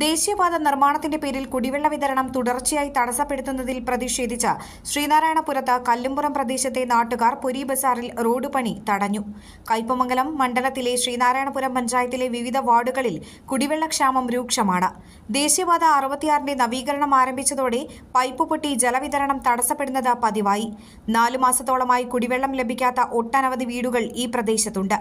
ദേശീയപാത നിർമ്മാണത്തിന്റെ പേരിൽ കുടിവെള്ള വിതരണം തുടർച്ചയായി തടസ്സപ്പെടുത്തുന്നതിൽ പ്രതിഷേധിച്ച് ശ്രീനാരായണപുരത്ത് കല്ലുംപുറം പ്രദേശത്തെ നാട്ടുകാർ പുരി ബസാറിൽ റോഡ് പണി തടഞ്ഞു. കൈപ്പമംഗലം മണ്ഡലത്തിലെ ശ്രീനാരായണപുരം പഞ്ചായത്തിലെ വിവിധ വാർഡുകളിൽ കുടിവെള്ളക്ഷാമം രൂക്ഷമാണ്. ദേശീയപാത അറുപത്തിയാറിന്റെ നവീകരണം ആരംഭിച്ചതോടെ പൈപ്പ് പൊട്ടി ജലവിതരണം തടസ്സപ്പെടുന്നത് പതിവായി. നാലു മാസത്തോളമായി കുടിവെള്ളം ലഭിക്കാത്ത ഒട്ടനവധി വീടുകൾ ഈ പ്രദേശത്തുണ്ട്.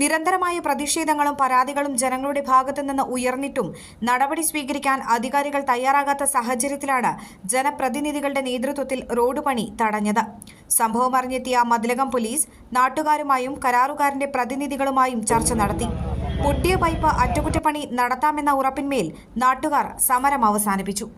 നിരന്തരമായ പ്രതിഷേധങ്ങളും പരാതികളും ജനങ്ങളുടെ ഭാഗത്തുനിന്ന് ഉയർന്നിട്ടും നടപടി സ്വീകരിക്കാൻ അധികാരികൾ തയ്യാറാകാത്ത സാഹചര്യത്തിലാണ് ജനപ്രതിനിധികളുടെ നേതൃത്വത്തിൽ റോഡ് പണി തടഞ്ഞത്. സംഭവം അറിഞ്ഞെത്തിയ മതിലകം പോലീസ് നാട്ടുകാരുമായും കരാറുകാരന്റെ പ്രതിനിധികളുമായും ചർച്ച നടത്തി. പൊട്ടിയ പൈപ്പ് അറ്റകുറ്റപ്പണി നടത്താമെന്ന ഉറപ്പിന്മേൽ നാട്ടുകാർ സമരം അവസാനിപ്പിച്ചു.